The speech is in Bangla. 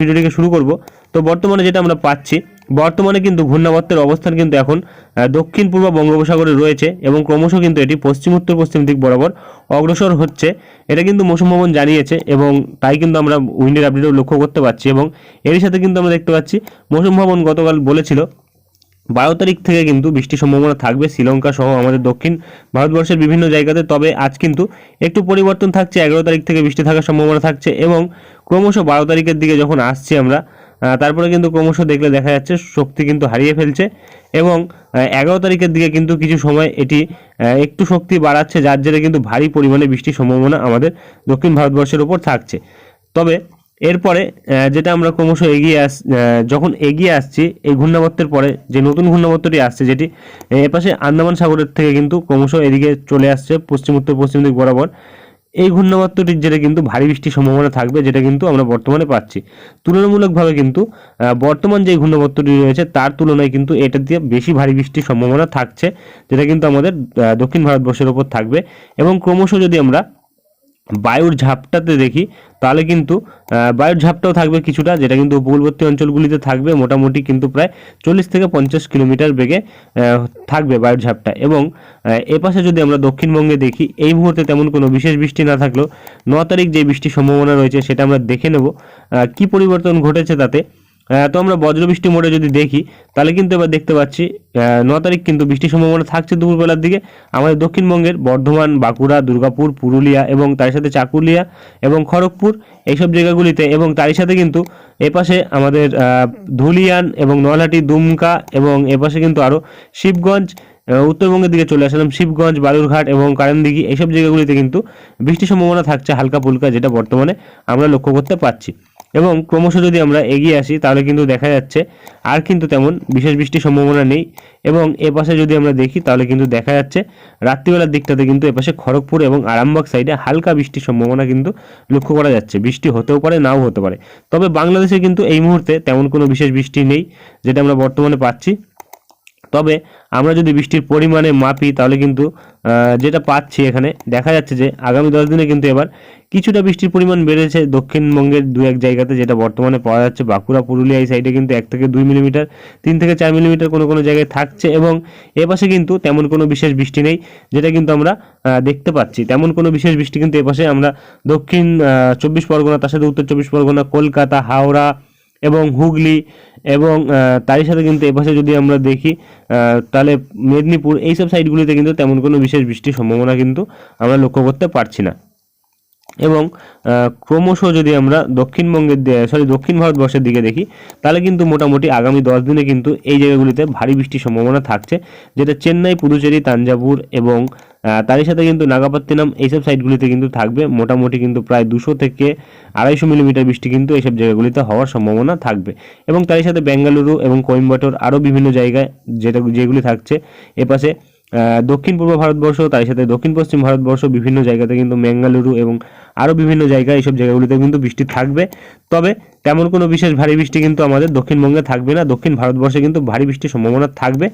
ভিডিওটিকে শুরু করব। তো বর্তমানে যেটা আমরা পাচ্ছি, বর্তমানে কিন্তু ঘূর্ণাবর্তের অবস্থান কিন্তু এখন দক্ষিণ পূর্ব বঙ্গোপসাগরে রয়েছে এবং ক্রমশ কিন্তু এটি পশ্চিম, উত্তর, পশ্চিম দিক বরাবর অগ্রসর হচ্ছে। এটা কিন্তু মৌসুম ভবন জানিয়েছে এবং তাই কিন্তু আমরা উইন্ডের আপডেটও লক্ষ্য করতে পারছি এবং এরই সাথে কিন্তু আমরা দেখতে পাচ্ছি, মৌসুম ভবন গতকাল বলেছিল, বারো তারিখ থেকে কিন্তু বৃষ্টির সম্ভাবনা থাকবে শ্রীলঙ্কা সহ আমাদের দক্ষিণ ভারতবর্ষের বিভিন্ন জায়গাতে। তবে আজ কিন্তু একটু পরিবর্তন থাকছে, এগারো তারিখ থেকে বৃষ্টি থাকার সম্ভাবনা থাকছে এবং ক্রমশ বারো তারিখের দিকে যখন আসছি আমরা তারপরে কিন্তু ক্রমশ দেখলে দেখা যাচ্ছে শক্তি কিন্তু হারিয়ে ফেলছে এবং এগারো তারিখের দিকে কিন্তু কিছু সময় এটি একটু শক্তি বাড়াচ্ছে, যার জেরে কিন্তু ভারী পরিমাণে বৃষ্টির সম্ভাবনা আমাদের দক্ষিণ ভারতবর্ষের উপর থাকছে। তবে এরপরে যেটা আমরা ক্রমশ এগিয়ে আস যখন এগিয়ে আসছি, এই ঘূর্ণাবর্তের পরে যে নতুন ঘূর্ণাবর্তটি আসছে, যেটি এপাশে আন্দামান সাগরের থেকে কিন্তু ক্রমশ এদিকে চলে আসছে, পশ্চিম উত্তর পশ্চিম দিক বরাবর। এই ঘূর্ণাবর্তটির যেটা কিন্তু ভারী বৃষ্টির সম্ভাবনা থাকবে, যেটা কিন্তু আমরা বর্তমানে পাচ্ছি। তুলনামূলকভাবে কিন্তু বর্তমান যে ঘূর্ণাবর্তটি রয়েছে, তার তুলনায় কিন্তু এটা দিয়ে বেশি ভারী বৃষ্টির সম্ভাবনা থাকছে, যেটা কিন্তু আমাদের দক্ষিণ ভারতবর্ষের ওপর থাকবে। এবং ক্রমশ যদি আমরা বায়ুর ঝাপটাতে দেখি, তাহলে কিন্তু বায়ুর ঝাপটাও থাকবে কিছুটা, যেটা কিন্তু উপকূলবর্তী অঞ্চলগুলিতে থাকবে, মোটামুটি কিন্তু প্রায় চল্লিশ থেকে পঞ্চাশ কিলোমিটার বেগে থাকবে বায়ুর ঝাপটা। এবং এপাশে যদি আমরা দক্ষিণবঙ্গে দেখি, এই মুহূর্তে তেমন কোনো বিশেষ বৃষ্টি না থাকলেও, ন তারিখ যে বৃষ্টির সম্ভাবনা রয়েছে, সেটা আমরা দেখে নেব কি পরিবর্তন ঘটেছে তাতে তো আমরা বজ্রবৃষ্টি মোডে যদি দেখি, তাহলে কিন্তু এবার দেখতে পাচ্ছি ন তারিখ কিন্তু বৃষ্টির সম্ভাবনা থাকছে দুপুরবেলার দিকে। আমাদের দক্ষিণবঙ্গের বর্ধমান, বাঁকুড়া, দুর্গাপুর, পুরুলিয়া এবং তার সাথে চাকুলিয়া এবং খড়গপুর এইসব জায়গাগুলিতে এবং তারই সাথে কিন্তু এপাশে আমাদের ধুলিয়ান এবং নলহাটি, দুমকা এবং এপাশে কিন্তু আরও শিবগঞ্জ উত্তরবঙ্গের দিকে চলে আসলাম। শিবগঞ্জ, বালুরঘাট এবং কারেন্দিঘি এইসব জায়গাগুলিতে কিন্তু বৃষ্টির সম্ভাবনা থাকছে হালকা ফুলকা, যেটা বর্তমানে আমরা লক্ষ্য করতে পারছি। এবং ক্রমশ যদি আমরা এগিয়ে আসি, তাহলে কিন্তু দেখা যাচ্ছে আর কিন্তু তেমন বিশেষ বৃষ্টির সম্ভাবনা নেই। এবং এ পাশে যদি আমরা দেখি, তাহলে কিন্তু দেখা যাচ্ছে রাত্রিবেলার দিকটাতে কিন্তু এপাশে খড়গপুর এবং আরামবাগ সাইডে হালকা বৃষ্টির সম্ভাবনা কিন্তু লক্ষ্য করা যাচ্ছে। বৃষ্টি হতেও পারে, নাও হতে পারে। তবে বাংলাদেশে কিন্তু এই মুহূর্তে তেমন কোনো বিশেষ বৃষ্টি নেই, যেটা আমরা বর্তমানে পাচ্ছি। তবে আমরা যদি বৃষ্টির পরিমাণে মাপি, তাহলে কিন্তু যেটা পাচ্ছি এখানে, দেখা যাচ্ছে যে আগামী দশ দিনে কিন্তু এবার কিছুটা বৃষ্টির পরিমাণ বেড়েছে দক্ষিণবঙ্গের দু এক জায়গাতে, যেটা বর্তমানে পাওয়া যাচ্ছে। বাঁকুড়া, পুরুলিয়া এই সাইডে কিন্তু এক থেকে দুই মিলিমিটার তিন থেকে চার মিলিমিটার কোনো কোনো জায়গায় থাকছে এবং এপাশে কিন্তু তেমন কোনো বিশেষ বৃষ্টি নেই, যেটা কিন্তু আমরা দেখতে পাচ্ছি। তেমন কোনো বিশেষ বৃষ্টি কিন্তু এপাশে আমরা দক্ষিণ চব্বিশ পরগনা, তার সাথে উত্তর চব্বিশ পরগনা, কলকাতা, হাওড়া এবং হুগলি এবং তারই সাথে কিন্তু এপাশে যদি আমরা দেখি তাহলে মেদিনীপুর এইসব সাইডগুলিতে কিন্তু তেমন কোনো বিশেষ বৃষ্টির সম্ভাবনা কিন্তু আমরা লক্ষ্য করতে পারছি না। এবং ক্রমশ যদি আমরা দক্ষিণবঙ্গের সরি দক্ষিণ ভারতবর্ষের দিকে দেখি, তাহলে কিন্তু মোটামুটি আগামী দশ দিনে কিন্তু এই জায়গাগুলিতে ভারী বৃষ্টির সম্ভাবনা থাকছে, যেটা চেন্নাই পুদুচেরি তাঞ্জাভুর এবং তারই সাথে কিন্তু নাগাপত্তিনাম এইসব সাইডগুলিতে কিন্তু থাকবে। মোটামুটি কিন্তু প্রায় দুশো থেকে আড়াইশো মিলিমিটার বৃষ্টি কিন্তু এইসব জায়গাগুলিতে হওয়ার সম্ভাবনা থাকবে। এবং তারই সাথে বেঙ্গালুরু এবং কোয়েম্বাটোর আরও বিভিন্ন জায়গায় যেটা যেগুলি থাকছে এপাশে দক্ষিণ পূর্ব ভারতবর্ষ তার সাথে দক্ষিণ পশ্চিম ভারতবর্ষ, বিভিন্ন জায়গাতে কিন্তু বেঙ্গালুরু এবং আরও বিভিন্ন জায়গায় এইসব জায়গাগুলিতে কিন্তু বৃষ্টি থাকবে। তবে তেমন কোনো বিশেষ ভারী বৃষ্টি কিন্তু আমাদের দক্ষিণবঙ্গে থাকবে না। দক্ষিণ ভারতবর্ষে কিন্তু ভারী বৃষ্টির সম্ভাবনা থাকবে।